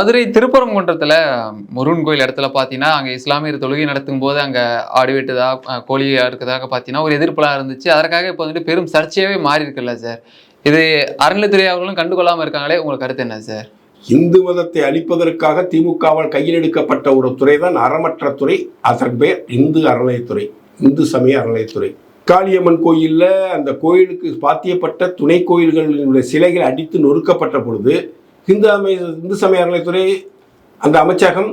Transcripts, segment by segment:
மதுரை திருப்பரங்குன்றத்தில் முருகன் கோயில் இடத்துல பார்த்தீங்கன்னா அங்கே இஸ்லாமியர் தொழுகை நடத்தும் போது அங்கே ஆடு வெட்டுதா கோழி அறுக்கதாக பார்த்தீங்கன்னா ஒரு எதிர்ப்புலாம் இருந்துச்சு. அதற்காக இப்போ வந்துட்டு பெரும் சர்ச்சையாகவே மாறி இருக்குல்ல சார்? இது அறநிலைத்துறை அவர்களும் கண்டுகொள்ளாமல் இருக்காங்களே உங்களுக்கு கருத்து என்ன சார்? இந்து மதத்தை அழிப்பதற்காக திமுகவால் கையில் எடுக்கப்பட்ட ஒரு துறை தான் அறமற்ற துறை அதன் பேர் இந்து அறநிலையத்துறை இந்து சமய அறநிலையத்துறை. காளியம்மன் கோயிலில் அந்த கோயிலுக்கு பாத்தியப்பட்ட துணை கோயில்களுடைய சிலைகள் அடித்து நொறுக்கப்பட்ட பொழுது இந்து அமை இந்து சமய அறநிலையத்துறை அந்த அமைச்சகம்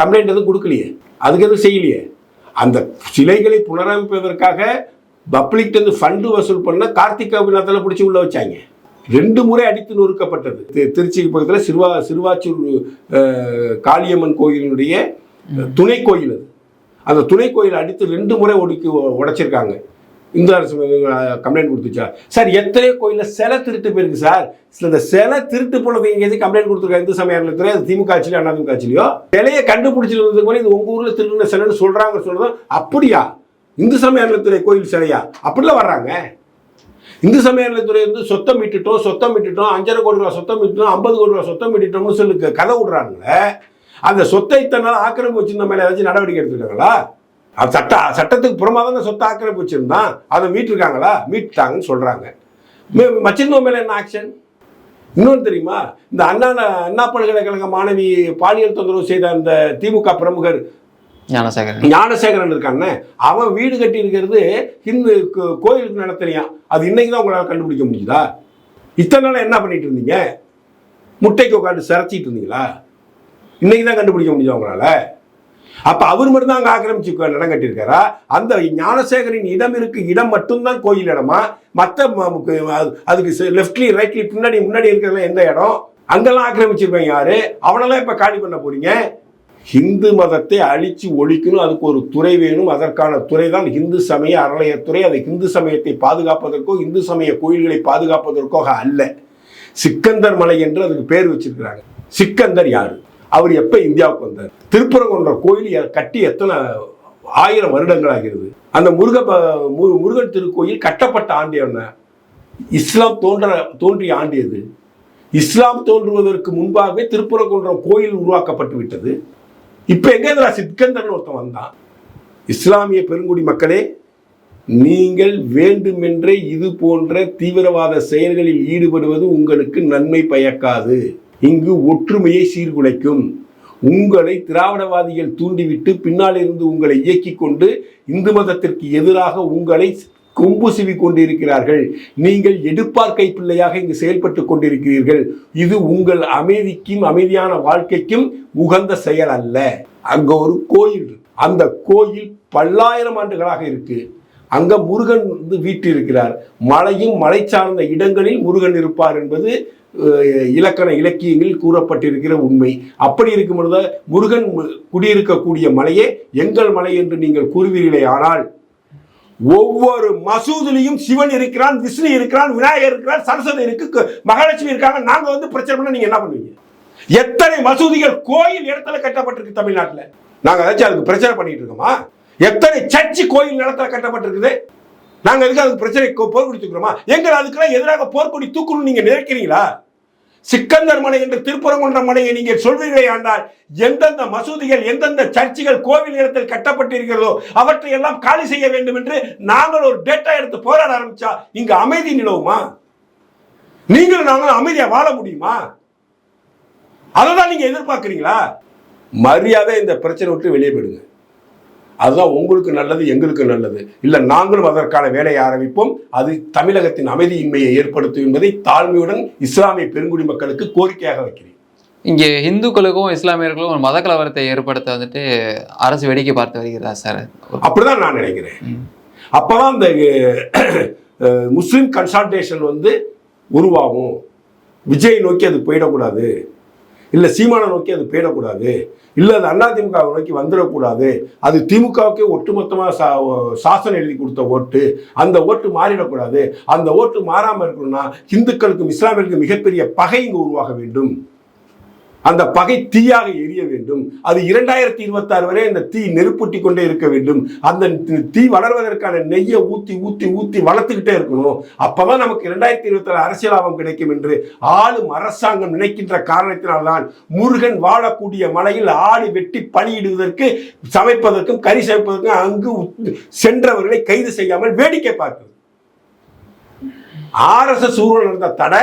கம்ப்ளைண்ட் எதுவும் கொடுக்கலையே. அதுக்கு எதுவும் செய்யலையே. அந்த சிலைகளை புனரமைப்பதற்காக பப்ளிக்லேருந்து ஃபண்டு வசூல் பண்ண கார்த்திக் அபிநாத்தில் பிடிச்சி உள்ள வச்சாங்க. ரெண்டு முறை அடித்து நொறுக்கப்பட்டது. திருச்சி திருச்சிக்கு பக்கத்தில் சிறுவா சிறுவாச்சூர் காளியம்மன் கோயிலினுடைய துணை கோயில் அது. அந்த துணை கோயில் அடித்து ரெண்டு முறை ஒடுக்கி உடைச்சிருக்காங்க. இந்து அரசு கம்ப்ளைண்ட் கொடுத்துச்சா? சார் எத்தனையோ கோயிலில் சிலை திருட்டு போயிருக்கு சார். இந்த சிலை திருட்டு போனது எங்கேயாவது கம்ப்ளைண்ட் கொடுத்துருக்காங்க? இந்து சமய அறநிலையத்துறை அது திமுக ஆட்சியிலோ அதிமுக ஆட்சியிலையோ? சிலையை கண்டுபிடிச்சிட்டு கூட இது உங்கள் ஊரில் திருடின சிலைன்னு சொல்கிறாங்க சொல்கிறதும் அப்படியா? இந்து சமய அறநிலையத்துறை கோயில் சிலையா? அப்படிலாம் வர்றாங்க. இந்து சமய வந்து சொத்தம் விட்டுட்டோம் சொத்தம் விட்டுட்டோம் அஞ்சரை கோடி ரூபா சொத்தம் விட்டுட்டோம் ஐம்பது கோடி ரூபா சொத்தம் விட்டுட்டோம்னு சொல்லி கதை விடுறாங்களே அந்த சொத்தை இத்தனை நாள் ஆக்கிரமிப்பு வச்சிருந்த மேலே ஏதாச்சும் நடவடிக்கை எடுத்துருக்காங்களா? சட்ட சட்டத்துக்கு புறமா தான் சொத்தை ஆக்கிரமிப்பு வச்சிருந்தான் அதை மீட்டிருக்காங்களா? மீட்டாங்கன்னு சொல்றாங்க. மே- மச்சிருந்தவன் மேல என்ன ஆக்ஷன் இன்னொன்று தெரியுமா? இந்த அண்ணா அண்ணா பல்கலைக்கழக மாணவி பாலியல் தொந்தரவு செய்த அந்த திமுக பிரமுகர் ஞானசேகரன். ஞானசேகரன் இருக்கானே? அவன் வீடு கட்டி இருக்கிறது இந்து கோ- கோயிலுக்கு நடத்துறியான் அது இன்னைக்கு தான் உங்களால் கண்டுபிடிக்க முடியுதா இத்தனை நாள் என்ன பண்ணிட்டு இருந்தீங்க? முட்டைக்கு உட்காந்து சிரச்சிட்டு இருந்தீங்களா? இன்னைக்கு தான் கண்டுபிடிக்க முடியுதா உங்களால? அப்ப அவர் மட்டும் தான் அங்க ஆக்கிரமிச்சு இடம் கட்டியிருக்காரா? அந்த ஞானசேகரின் இடம் இருக்கு இடம் மட்டும்தான் கோயில் இடமா? மற்ற அதுக்கு லெஃப்ட்லி ரைட்லி பின்னாடி முன்னாடி இருக்கிறதுல எந்த இடம்? அங்கெல்லாம் ஆக்கிரமிச்சிருப்பேன் யாரு? அவனெல்லாம் இப்ப காலி பண்ண போறீங்க? ஹிந்து மதத்தை அழித்து ஒழிக்கணும் அதுக்கு ஒரு துறை வேணும். அதற்கான துறை தான் ஹிந்து சமய அறநிலையத்துறை அது ஹிந்து சமயத்தை பாதுகாப்பதற்கோ இந்து சமய கோயில்களை பாதுகாப்பதற்கோ அல்ல. சிக்கந்தர் மலை என்று அதுக்கு பேர் வச்சிருக்கிறாங்க. சிக்கந்தர் யாரு? அவர் எப்போ இந்தியாவுக்கு வந்தார்? திருப்பரங்குன்ற கோயில் கட்டி எத்தனை ஆயிரம் வருடங்கள் ஆகிறது அந்த முருக ப- மு- முருகன் திருக்கோயில் கட்டப்பட்ட ஆண்டு என்ன? இஸ்லாம் தோன்ற தோன்றிய ஆண்டு எது? இஸ்லாம் தோன்றுவதற்கு முன்பாகவே திருப்பரங்குன்றம் கோயில் உருவாக்கப்பட்டு விட்டது. இப்போ எங்கே இதுல சிக்கந்தர்னு ஒருத்தன் வந்தான். இஸ்லாமிய பெருங்குடி மக்களே நீங்கள் வேண்டுமென்றே இது போன்ற தீவிரவாத செயல்களில் ஈடுபடுவது உங்களுக்கு நன்மை பயக்காது. இங்கு ஒற்றுமையை சீர்குலைக்கும். உங்களை திராவிடவாதிகள் தூண்டிவிட்டு பின்னால் இருந்து உங்களை இயக்கிக் கொண்டு இந்து மதத்திற்கு எதிராக உங்களை கொம்பு சிவி கொண்டிருக்கிறார்கள். நீங்கள் எடுப்பார் கைப்பிள்ளையாக இங்கு செயல்பட்டு கொண்டிருக்கிறீர்கள். இது உங்கள் அமைதிக்கும் அமைதியான வாழ்க்கைக்கும் உகந்த செயல் அல்ல. அங்க ஒரு கோயில் அந்த கோயில் பல்லாயிரம் ஆண்டுகளாக இருக்கு. அங்க முருகன் வந்து வீட்டிருக்கிறார் மலையும் மலை சார்ந்த இடங்களில் முருகன் இருப்பார் என்பது இலக்கண இலக்கியங்களில் கூறப்பட்டிருக்கிற உண்மை. அப்படி இருக்கும் பொழுது முருகன் குடியிருக்கக்கூடிய மலையே எங்கள் மலை என்று நீங்கள் கூறுவீர்களே ஆனால் ஒவ்வொரு மசூதிலையும் சிவன் இருக்கிறான் விஷ்ணு இருக்கிறான் விநாயகர் இருக்கிறான் சரஸ்வதி இருக்கு மகாலட்சுமி இருக்காங்க. நாங்க வந்து பிரச்சனை பண்ண நீங்க என்ன பண்ணுவீங்க? எத்தனை மசூதிகள் கோயில் இடத்துல கட்டப்பட்டிருக்கு தமிழ்நாட்டில்? நாங்க ஏதாச்சும் அதுக்கு பிரச்சனை பண்ணிட்டு இருக்கோமா? எத்தனை சர்ச்சு கோயில் நிலத்தில் கட்டப்பட்டிருக்குது? நாங்க எதுக்கு அதுக்கு பிரச்சனை கொ- போர் கொடுத்துக்கிறோமா? எங்கள் அதுக்கெல்லாம் எதிராக போர்க்கொடி தூக்கணும்னு நீங்க நினைக்கிறீங்களா? சிக்கந்தர் மலை என்று திருப்பரங்குன்ற மலையை நீங்கள் சொல்வீர்களே ஆண்டால் எந்தெந்த மசூதிகள் எந்தெந்த சர்ச்சுகள் கோவில் இடத்தில் கட்டப்பட்டிருக்கிறதோ அவற்றை எல்லாம் காலி செய்ய வேண்டும் என்று நாங்கள் ஒரு டேட்டா எடுத்து போராட ஆரம்பிச்சா இங்க அமைதி நிலவுமா? நீங்களும் நாங்களும் அமைதியா வாழ முடியுமா? அதை தான் நீங்க எதிர்பார்க்குறீங்களா? மரியாதை இந்த பிரச்சனை விட்டு வெளியே போயிடுங்க. அதுதான் உங்களுக்கு நல்லது எங்களுக்கு நல்லது. இல்லை நாங்களும் அதற்கான வேலையை ஆரம்பிப்போம். அது தமிழகத்தின் அமைதியின்மையை ஏற்படுத்தும் என்பதை தாழ்மையுடன் இஸ்லாமிய பெருங்குடி மக்களுக்கு கோரிக்கையாக வைக்கிறேன். இங்கே இந்துக்களுக்கும் இஸ்லாமியர்களுக்கும் ஒரு மத கலவரத்தை ஏற்படுத்த வந்துட்டு அரசு வேடிக்கை பார்த்து வருகிறதா சார்? அப்படிதான் நான் நினைக்கிறேன். அப்பதான் இந்த முஸ்லிம் கன்சல்டேஷன் வந்து உருவாகும். விஜய் நோக்கி அது போயிடக்கூடாது. இல்லை சீமானை நோக்கி அது போயிடக்கூடாது. இல்லை அது அண்ணா திமுக நோக்கி வந்துடக்கூடாது. அது திமுகவுக்கே ஒட்டுமொத்தமாக சா சாசனம் எழுதி கொடுத்த ஓட்டு. அந்த ஓட்டு மாறிடக்கூடாது. அந்த ஓட்டு மாறாமல் இருக்கணும்னா இந்துக்களுக்கும் இஸ்லாமியர்களுக்கும் மிகப்பெரிய பகை இங்கு உருவாக வேண்டும். அந்த பகை தீயாக எரிய வேண்டும். அது இரண்டாயிரத்தி இருபத்தி ஆறு வரை அந்த தீ நெருப்பூட்டி கொண்டே இருக்க வேண்டும். அந்த தீ வளர்வதற்கான நெய்யை ஊத்தி ஊத்தி ஊத்தி வளர்த்துக்கிட்டே இருக்கணும். அப்பதான் நமக்கு இரண்டாயிரத்தி இருபத்தி ஆறு அரசியல் லாபம் கிடைக்கும் என்று ஆளும் அரசாங்கம் நினைக்கின்ற காரணத்தினால்தான் முருகன் வாழக்கூடிய மலையில் ஆடு வெட்டி பலியிடுவதற்கு சமைப்பதற்கும் கறி சமைப்பதற்கும் அங்கு சென்றவர்களை கைது செய்யாமல் வேடிக்கை பார்க்கிறது ஆர்எஸ்எஸ் ஊழல் நடந்த தடை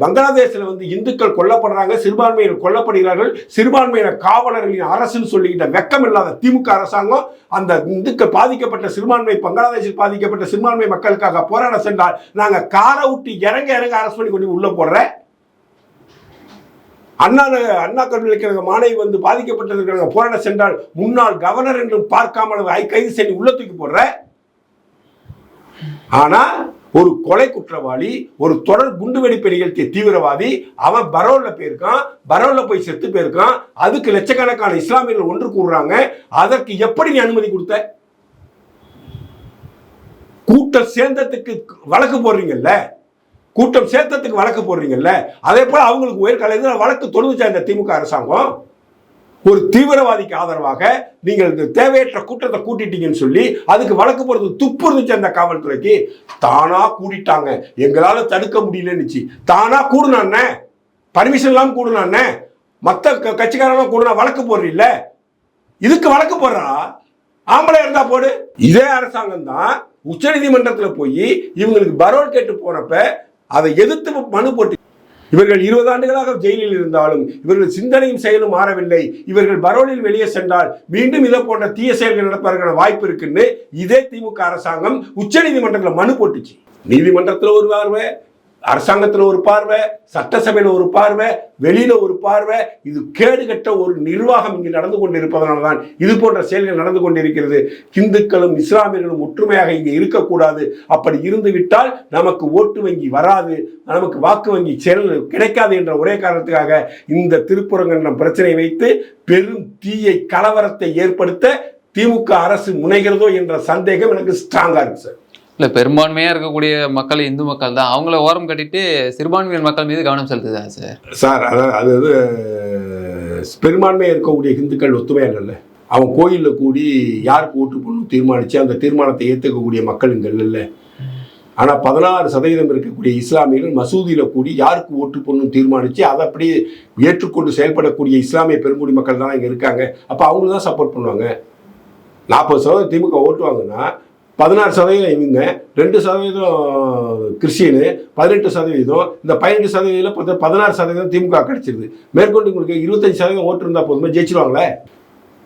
பங்களாதேஷில் வந்து இந்துக்கள் கொல்லப்படுறாங்க சிறுபான்மையினர் கொல்லப்படுகிறார்கள் சிறுபான்மையினர் காவலர்களின் அரசுன்னு சொல்லிக்கிட்ட வெக்கம் இல்லாத திமுக அரசாங்கம் அந்த இந்துக்கள் பாதிக்கப்பட்ட சிறுபான்மை பங்களாதேஷில் பாதிக்கப்பட்ட சிறுபான்மை மக்களுக்காக போராட சென்றால் நாங்கள் காரை விட்டு இறங்க இறங்க அரசு பண்ணி கொண்டு உள்ள போடுற. அண்ணா அண்ணா கல்விக்கழக மாணவி வந்து பாதிக்கப்பட்டிருக்கிறாங்க போராட சென்றால் முன்னாள் கவர்னர் என்றும் பார்க்காமல் ஐ- கைது செய்து உள்ள தூக்கி போடுற. ஆனால் ஒரு கொலை குற்றவாளி ஒரு தொடர் குண்டுவெடிப்பு நிகழ்த்திய தீவிரவாதி அவன் பரோல்ல போயிருக்கான் பரோல்ல போய் செத்து போயிருக்கான். அதுக்கு லட்சக்கணக்கான இஸ்லாமியர்கள் ஒன்று கூடுறாங்க அதற்கு எப்படி நீ அனுமதி கொடுத்த? கூட்டம் சேர்ந்ததுக்கு வழக்கு போடுறீங்கல்ல? கூட்டம் சேர்த்ததுக்கு வழக்கு போடுறீங்கல்ல? அதே போல அவங்களுக்கு உயர்கலை வழக்கு தொடுச்சா இந்த திமுக அரசாங்கம்? ஒரு தீவிரவாதிக்கு ஆதரவாக நீங்கள் இந்த தேவையற்ற கூட்டத்தை கூட்டிட்டீங்கன்னு சொல்லி அதுக்கு வழக்கு போகிறது துப்பு இருந்துச்சு அந்த காவல்துறைக்கு. தானாக கூட்டிட்டாங்க எங்களால் தடுக்க முடியலன்னுச்சு. தானா கூடுனாண்ணே பர்மிஷன் இல்லாமல் கூடுனாண்ணே மற்ற க- கட்சிக்காரங்க கூடுனா வழக்கு போடுறீல்ல? இதுக்கு வழக்கு போடுறா? ஆம்பளை இருந்தா போடு. இதே அரசாங்கம் தான் உச்சநீதிமன்றத்தில் போய் இவங்களுக்கு பரோல் கேட்டு போனப்ப அதை எதிர்த்து மனு போட்டு இவர்கள் இருபது ஆண்டுகளாக ஜெயிலில் இருந்தாலும் இவர்கள் சிந்தனையும் செயலும் மாறவில்லை. இவர்கள் பரோலில் வெளியே சென்றால் மீண்டும் இதை போன்ற தீய செயல்கள் நடப்பதற்கான வாய்ப்பு இருக்குன்னு இதே திமுக அரசாங்கம் உச்ச நீதிமன்றத்தில் மனு போட்டுச்சு. நீதிமன்றத்தில் ஒரு பார்வை அரசாங்கத்தில் ஒரு பார்வை சட்டசபையில் ஒரு பார்வை வெளியில ஒரு பார்வை. இது கேடுகட்ட ஒரு நிர்வாகம் இங்கு நடந்து கொண்டிருப்பதனால தான் இது போன்ற செயல்கள் நடந்து கொண்டிருக்கிறது. இந்துக்களும் இஸ்லாமியர்களும் ஒற்றுமையாக இங்கே இருக்கக்கூடாது. அப்படி இருந்து விட்டால் நமக்கு ஓட்டு வங்கி வராது. நமக்கு வாக்கு வங்கி செயல் கிடைக்காது என்ற ஒரே காரணத்துக்காக இந்த திருப்புறங்கன்றம் பிரச்சனையை வைத்து பெரும் தீயை கலவரத்தை ஏற்படுத்த திமுக அரசு முனைகிறதோ என்ற சந்தேகம் எனக்கு ஸ்ட்ராங்காக இருக்கு சார் இல்லை பெரும்பான்மையாக இருக்கக்கூடிய மக்கள் இந்து மக்கள் தான். அவங்கள ஓரம் கட்டிட்டு சிறுபான்மையினர் மக்கள் மீது கவனம் செலுத்துதா சார்? சார் அதாவது அது வந்து பெரும்பான்மையாக இருக்கக்கூடிய இந்துக்கள் ஒத்துமையாக இல்லைல்ல அவன் கோயிலில் கூடி யாருக்கு ஓட்டு போடணும் தீர்மானித்து அந்த தீர்மானத்தை ஏற்றுக்கக்கூடிய மக்கள் இங்கே இல்லைல்ல. ஆனால் பதினாறு சதவீதம் இருக்கக்கூடிய இஸ்லாமியர்கள் மசூதியில் கூடி யாருக்கு ஓட்டு போடணும் தீர்மானித்து அதை அப்படியே ஏற்றுக்கொண்டு செயல்படக்கூடிய இஸ்லாமிய பெருங்குடி மக்கள் தான் இங்கே இருக்காங்க. அப்போ அவங்க தான் சப்போர்ட் பண்ணுவாங்க. நாற்பது சதவீதம் திமுக ஓட்டுவாங்கன்னா பதினாறு சதவீதம் இவங்க ரெண்டு சதவீதம் கிறிஸ்டியனு பதினெட்டு சதவீதம் இந்த பதினெட்டு சதவீதம் பார்த்தா பதினாறு சதவீதம் திமுக கிடைச்சிருது. மேற்கொண்டு உங்களுக்கு இருபத்தஞ்சு சதவீதம் ஓட்டு இருந்தால் போதுமே? ஜெயிச்சிருவாங்களே?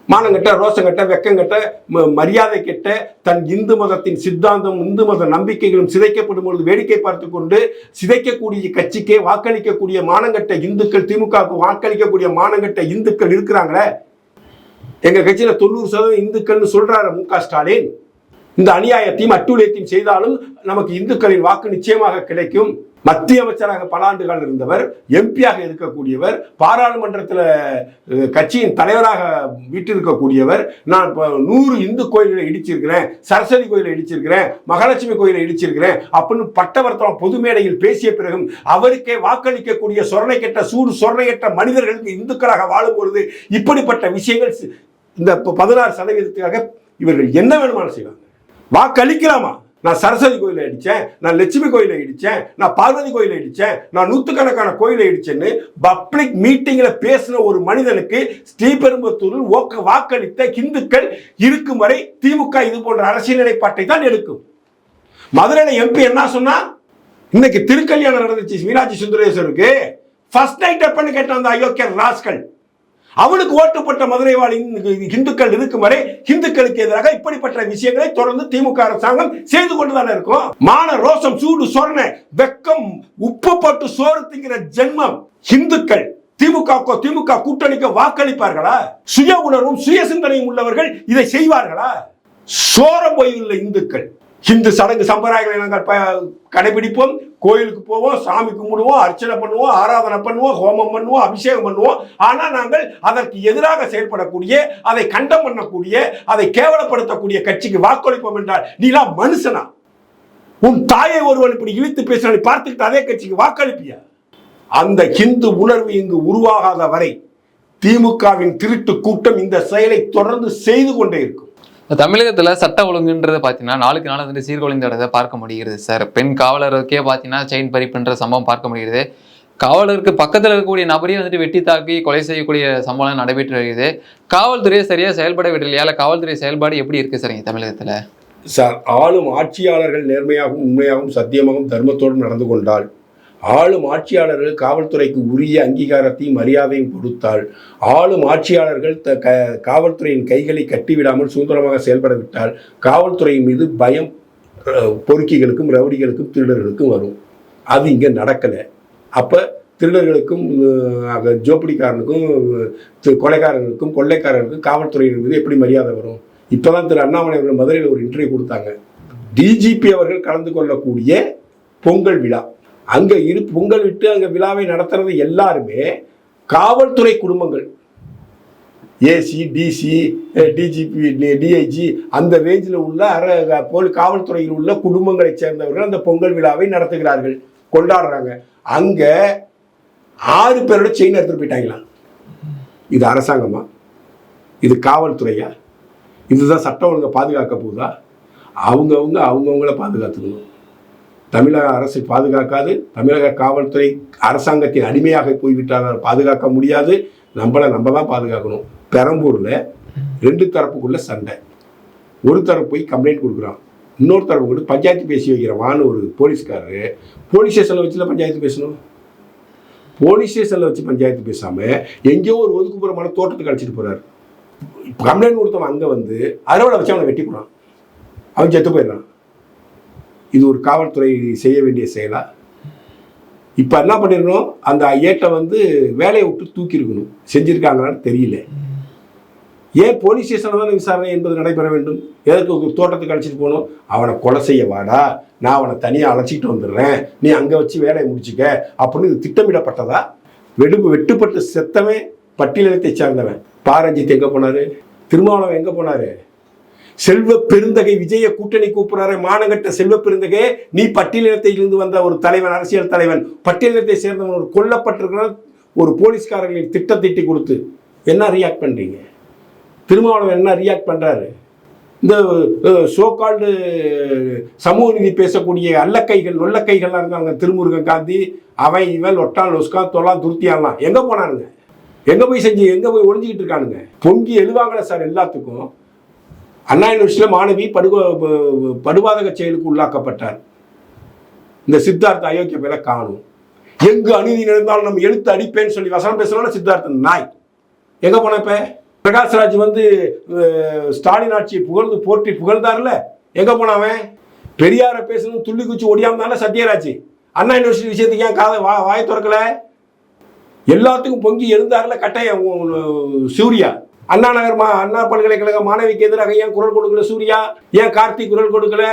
மானங்கட்ட ரோசங்கட்ட வெக்கங்கட்ட ம- மரியாதை கெட்ட தன் இந்து மதத்தின் சித்தாந்தம் இந்து மத நம்பிக்கைகளும் சிதைக்கப்படும் பொழுது வேடிக்கை பார்த்து கொண்டு சிதைக்கக்கூடிய கட்சிக்கே வாக்களிக்கக்கூடிய மானங்கட்ட இந்துக்கள் திமுகவுக்கு வாக்களிக்கக்கூடிய மானங்கட்ட இந்துக்கள் இருக்கிறாங்களே? எங்கள் கட்சியில் தொண்ணூறு சதவீதம் இந்துக்கள்னு சொல்கிறாரு மு க ஸ்டாலின். இந்த அநியாயத்தையும் அட்டூழியத்தையும் செய்தாலும் நமக்கு இந்துக்களின் வாக்கு நிச்சயமாக கிடைக்கும். மத்திய அமைச்சராக பல ஆண்டுகள் இருந்தவர் எம்பியாக இருக்கக்கூடியவர் பாராளுமன்றத்தில் கட்சியின் தலைவராக வீட்டிருக்கக்கூடியவர் நான் இப்போ நூறு இந்து கோயில்களை இடிச்சிருக்கிறேன் சரஸ்வதி கோயிலை இடிச்சிருக்கிறேன் மகாலட்சுமி கோயிலை இடிச்சிருக்கிறேன் அப்படின்னு பட்டவர்த்தம் பொது மேடையில் பேசிய பிறகும் அவருக்கே வாக்களிக்கக்கூடிய சொரணை கெட்ட சூடு சொரணையற்ற மனிதர்களுக்கு இந்துக்களாக வாழும் பொழுது இப்படிப்பட்ட விஷயங்கள் இந்த பதினாறு சதவீதத்துக்காக இவர்கள் என்ன வேணுமானு செய்வாங்க. வாக்களிக்கலாமா? நான் சரஸ்வதி கோயிலை அடித்தேன் நான் லட்சுமி கோயிலை இடித்தேன் நான் பார்வதி கோயிலை இடித்தேன் நான் நூற்றுக்கணக்கான கோயிலை இடித்தேன்னு பப்ளிக் மீட்டிங்கில் பேசின ஒரு மனிதனுக்கு ஸ்ரீபெரும்புத்தூரில் ஓக்க வாக்களித்த இந்துக்கள் இருக்கும் வரை திமுக இது போன்ற அரசியல் நிலைப்பாட்டை தான் எடுக்கும். மதுரையில் எம்பி என்ன சொன்னா? இன்னைக்கு திருக்கல்யாணம் நடந்துச்சு மீனாட்சி சுந்தரேஸ்வருக்கு ஃபர்ஸ்ட் நைட் எப்பன்னு கேட்டான் அந்த அயோக்கியர் ராஸ்கள் அவனுக்கு ஓட்டுப்பட்ட மதுரை வாழ் இந்துக்கள் இருக்கும் வரை இந்துக்களுக்கு எதிராக இப்படிப்பட்ட விஷயங்களை தொடர்ந்து திமுக அரசாங்கம் செய்து கொண்டுதானே இருக்கும். மான ரோசம் சூடு சொரண வெக்கம் உப்பு போட்டு சோறு திங்கிற ஜென்மம் இந்துக்கள். திமுக திமுக கூட்டணிக்கு வாக்களிப்பார்களா? சுய உணர்வும் சுய சிந்தனையும் உள்ளவர்கள் இதை செய்வார்களா? சோர போயுள்ள இந்துக்கள். இந்து சடங்கு சம்பிரதாயங்களை நாங்கள் ப- கடைபிடிப்போம். கோயிலுக்கு போவோம் சாமி கும்பிடுவோம் அர்ச்சனை பண்ணுவோம் ஆராதனை பண்ணுவோம் ஹோமம் பண்ணுவோம் அபிஷேகம் பண்ணுவோம். ஆனால் நாங்கள் அதற்கு எதிராக செயல்படக்கூடிய அதை கண்டம் பண்ணக்கூடிய அதை கேவலப்படுத்தக்கூடிய கட்சிக்கு வாக்களிப்போம் என்றால் நீலாம் மனுஷனா? உன் தாயை ஒருவன் இப்படி இழுத்து பேசினா பார்த்துக்கிட்டு அதே கட்சிக்கு வாக்களிப்பியா? அந்த ஹிந்து உணர்வு இங்கு உருவாகாத வரை திமுகவின் திருட்டு கூட்டம் இந்த செயலை தொடர்ந்து செய்து கொண்டே இருக்கும். தமிழகத்தில் சட்ட ஒழுங்குன்றது பார்த்தீங்கன்னா நாளுக்கு நாள் வந்துட்டு சீர்குலைந்ததை பார்க்க முடிகிறது சார் பெண் காவலருக்கே பார்த்தீங்கன்னா செயின் பறிப்புன்ற சம்பவம் பார்க்க முடிகிறது. காவலருக்கு பக்கத்தில் இருக்கக்கூடிய நபரையும் வந்துட்டு வெட்டி தாக்கி கொலை செய்யக்கூடிய சம்பவம் நடைபெற்று வருகிறது காவல்துறையை சரியாக செயல்பட விடலையால காவல்துறை செயல்பாடு எப்படி இருக்குது சார் தமிழகத்தில்? சார் ஆளும் ஆட்சியாளர்கள் நேர்மையாகவும் உண்மையாகவும் சத்தியமாகவும் தர்மத்தோடும் நடந்து கொண்டால் ஆளும் ஆட்சியாளர்கள் காவல்துறைக்கு உரிய அங்கீகாரத்தையும் மரியாதையும் கொடுத்தால் ஆளும் ஆட்சியாளர்கள் த க காவல்துறையின் கைகளை கட்டிவிடாமல் சுதந்திரமாக செயல்பட விட்டால் காவல்துறையின் மீது பயம் பொறுக்கிகளுக்கும் ரவுடிகளுக்கும் திருடர்களுக்கும் வரும். அது இங்கே நடக்கலை. அப்போ திருடர்களுக்கும் அஹ், ஜோப்படிக்காரனுக்கும் தி- கொலைகாரனுக்கும் காவல்துறையின் மீது எப்படி மரியாதை வரும்? இப்போதான் திரு அண்ணாமலை அவர்கள் மதுரையில் ஒரு இன்டர்வியூ கொடுத்தாங்க. டிஜிபி அவர்கள் கலந்து கொள்ளக்கூடிய பொங்கல் விழா. அங்கே இரு பொங்கல் விட்டு அங்கே விழாவை நடத்துறது எல்லாருமே காவல்துறை குடும்பங்கள். ஏசி டிசி டிஜிபி டிஐஜி அந்த ரேஞ்சில் உள்ள அர போல் காவல்துறையில் உள்ள குடும்பங்களைச் சேர்ந்தவர்கள் அந்த பொங்கல் விழாவை நடத்துகிறார்கள் கொண்டாடுறாங்க. அங்கே ஆறு பேரோட செயின் எடுத்துகிட்டு போயிட்டாங்களா? இது அரசாங்கமா? இது காவல்துறையா? இதுதான் சட்டம் ஒழுங்கை பாதுகாக்க போகுதா? அவங்கவுங்க அவங்கவுங்கள பாதுகாத்துக்கணும். தமிழக அரசு பாதுகாக்காது தமிழக காவல்துறை அரசாங்கத்தின் அடிமையாக போய்விட்டால் பாதுகாக்க முடியாது. நம்மளை நம்ம தான் பாதுகாக்கணும். பெரம்பூரில் ரெண்டு தரப்புக்குள்ள சண்டை. ஒரு தரப்பு போய் கம்ப்ளைண்ட் கொடுக்குறான். இன்னொரு தரப்பு கூட பஞ்சாயத்து பேசி வைக்கிறவான்னு ஒரு போலீஸ்காரரு. போலீஸ் ஸ்டேஷனில் வச்சுல பஞ்சாயத்து பேசணும்? போலீஸ் ஸ்டேஷனில் வச்சு பஞ்சாயத்து பேசாமல் எங்கேயோ ஒரு ஒதுக்குப்புறமான தோட்டத்துக்கு அழைச்சிட்டு போகிறார் கம்ப்ளைண்ட் கொடுத்தவன் அங்கே வந்து அறுவடை வச்சு அவனை வெட்டி போனான் அவன் செத்து போயிடுறான். இது ஒரு காவல்துறை செய்ய வேண்டிய செயலா? இப்போ என்ன பண்ணிருக்கணும்? அந்த ஏட்டை வந்து வேலையை விட்டு தூக்கியிருக்கணும். செஞ்சுருக்காங்களான்னு தெரியல. ஏன் போலீஸ் ஸ்டேஷனில் தானே விசாரணை என்பது நடைபெற வேண்டும்? எதற்கு ஒரு தோட்டத்துக்கு அழைச்சிட்டு போகணும்? அவனை கொலை செய்ய வாடா. நான் அவனை தனியாக அழைச்சிட்டு வந்துடுறேன். நீ அங்கே வச்சு வேலையை முடிச்சுக்க அப்படின்னு இது திட்டமிடப்பட்டதா? வெடுப்பு வெட்டுப்பட்டு செத்தவன் பட்டியலத்தை சார்ந்தவன். பாரஞ்சித் எங்கே போனாரு? திருமாவளவன் எங்கே போனாரு? செல்வ பெருந்தகை விஜய கூட்டணி கூப்பிடுறாரு மானங்கட்ட செல்வ பெருந்தகை நீ பட்டியலினத்திலிருந்து வந்த ஒரு தலைவன் அரசியல் தலைவன். பட்டியலினத்தை சேர்ந்தவன் ஒரு கொல்லப்பட்டிருக்கிற ஒரு போலீஸ்காரர்களின் திட்டத்திட்டி கொடுத்து. என்ன ரியாக்ட் பண்றீங்க? திருமாவளவன் என்ன ரியாக்ட் பண்றாரு? இந்த சோகால்டு சமூக நீதி பேசக்கூடிய அல்லக்கைகள் நொல்லக்கைகள்லாம் இருக்காங்க திருமுருகன் காந்தி அவன் இவன் ஒட்டான் லொஸ்கான் தொல்லாம் துருத்தியாலாம் எங்கே போனானுங்க? எங்கே போய் செஞ்சு எங்கே போய் ஒழிஞ்சிக்கிட்டு இருக்கானுங்க? பொங்கி எழுவாங்களே சார் எல்லாத்துக்கும். அண்ணா யூனிவர்சிட்டியில் மாணவி படுகொ படுபாதக செயலுக்கு உள்ளாக்கப்பட்டார். இந்த சித்தார்த்த அயோக்கிய பேரை காணும். எங்கு அநீதி நடந்தாலும் நம்ம எழுத்து அடிப்பேன்னு சொல்லி வசனம் பேசுறோம்னா சித்தார்த்தன் நாய். எங்க போன பிரகாஷ்ராஜ் வந்து ஸ்டாலின் ஆட்சியை புகழ்ந்து போற்றி புகழ்ந்தார்ல? எங்கே போனவன் பெரியார பேசணும் துள்ளி குச்சி ஒடியாமனால சத்யராஜ். அண்ணா யூனிவர்சிட்டி விஷயத்துக்கு ஏன் காதை வா வாய் திறக்கல? எல்லாத்துக்கும் பொங்கி எழுந்தார்ல கட்டாயம் சூர்யா. அண்ணா நகர் மா அண்ணா பல்கலைக்கழக மாணவிக்கு எதிராக ஏன் குரல் கொடுக்கல சூர்யா? ஏன் கார்த்திக் குரல் கொடுக்கல?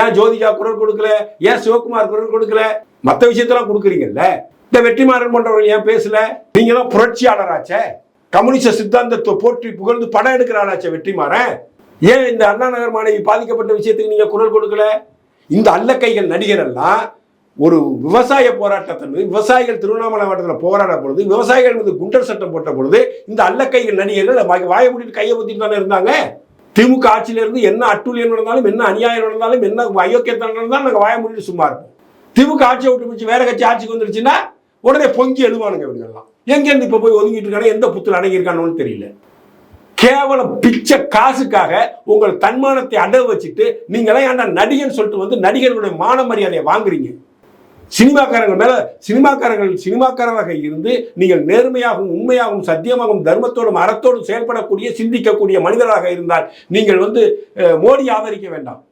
ஏன் ஜோதிகா குரல் கொடுக்கல? ஏன் சிவகுமார் குரல் கொடுக்கல? மற்ற விஷயத்தெல்லாம் கொடுக்குறீங்கல்ல? இந்த வெற்றிமாறன் போன்றவர்கள் ஏன் பேசல? நீங்க தான் புரட்சியாளராச்சே. கம்யூனிஸ்ட சித்தாந்தத்தை போற்றி புகழ்ந்து படம் எடுக்கிற ஆளாச்சே வெற்றிமாறன். ஏன் இந்த அண்ணா நகர் மாணவி பாதிக்கப்பட்ட விஷயத்துக்கு நீங்க குரல் கொடுக்கல? இந்த அல்லக்கைகள் நடிகர் எல்லாம் ஒரு விவசாய போராட்டத்தின் மீது விவசாயிகள் திருவண்ணாமலை மாவட்டத்தில் போராட பொழுது விவசாயிகள் மீது குண்டர் சட்டம் போட்ட பொழுது இந்த அல்லக்கைகள் நடிகர்கள் வாய வாயை கையை ஊத்திட்டு தானே இருந்தாங்க? திமுக ஆட்சியிலிருந்து என்ன அட்டூழியம் நடந்தாலும் என்ன அநியாயம் நடந்தாலும் என்ன அயோக்கியத்தனம் நடந்தாலும் நாங்கள் வாய மூடிட்டு சும்மா இருப்போம். திமுக ஆட்சியை விட்டு பிடிச்சி வேற கட்சி ஆட்சிக்கு வந்துருச்சுன்னா உடனே பொங்கி எழுவானுங்க இவங்கெல்லாம் எங்கேருந்து இப்போ போய் ஒதுங்கிட்டு இருக்கானோ எந்த புத்தில் அடங்கியிருக்கானு தெரியல. கேவலம் பிச்சை காசுக்காக உங்கள் தன்மானத்தை அடவு வச்சுட்டு நீங்களாம் ஏன்டா நடிகன் சொல்லிட்டு வந்து நடிகர்களுடைய மான மரியாதையை வாங்குறீங்க? சினிமாக்காரங்க மேல சினிமாக்காரர்கள் சினிமாக்காரராக இருந்து நீங்கள் நேர்மையாகவும் உண்மையாகவும் சத்தியமாகவும் தர்மத்தோடும் அறத்தோடும் செயல்படக்கூடிய சிந்திக்கக்கூடிய மனிதராக இருந்தால் நீங்கள் வந்து மோடி ஆதரிக்க வேண்டாம்.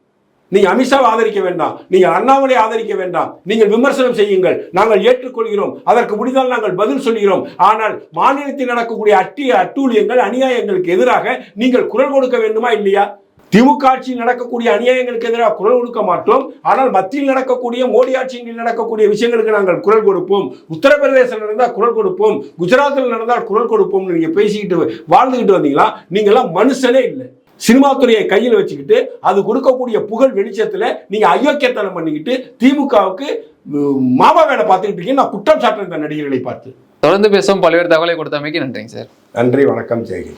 நீங்க அமித்ஷாவை ஆதரிக்க வேண்டாம். நீங்கள் அண்ணாமலை ஆதரிக்க வேண்டாம். நீங்கள் விமர்சனம் செய்யுங்கள். நாங்கள் ஏற்றுக்கொள்கிறோம். அதற்கு முடிந்தால் நாங்கள் பதில் சொல்கிறோம். ஆனால் மாநிலத்தில் நடக்கக்கூடிய அட்டி அட்டூழியங்கள் அநியாயங்களுக்கு எதிராக நீங்கள் குரல் கொடுக்க வேண்டுமா இல்லையா? திமுக ஆட்சியில் நடக்கக்கூடிய அநியாயங்களுக்கு எதிராக குரல் கொடுக்க மாட்டோம். ஆனால் மத்தியில் நடக்கக்கூடிய மோடி ஆட்சியில் நடக்கக்கூடிய விஷயங்களுக்கு நாங்கள் குரல் கொடுப்போம். உத்தரப்பிரதேசம் நடந்தால் குரல் கொடுப்போம். குஜராத்தில் நடந்தால் குரல் கொடுப்போம் நீங்க பேசிக்கிட்டு வாழ்ந்துகிட்டு வந்தீங்களா? நீங்களாம் மனுஷனே இல்லை. சினிமா துறையை கையில் வச்சுக்கிட்டு அது கொடுக்கக்கூடிய புகழ் வெளிச்சத்தில் நீங்க அயோக்கியத்தனம் பண்ணிக்கிட்டு திமுகவுக்கு மாமா வேலை பார்த்துக்கிட்டு இருக்கீங்க. நான் குற்றம் சாட்டுறேன் இந்த நடிகர்களை பார்த்து. தொடர்ந்து பேசுவோம். பல்வேறு தகவலை கொடுத்தமைக்கு நன்றிங்க சார். நன்றி வணக்கம். ஜெயகின்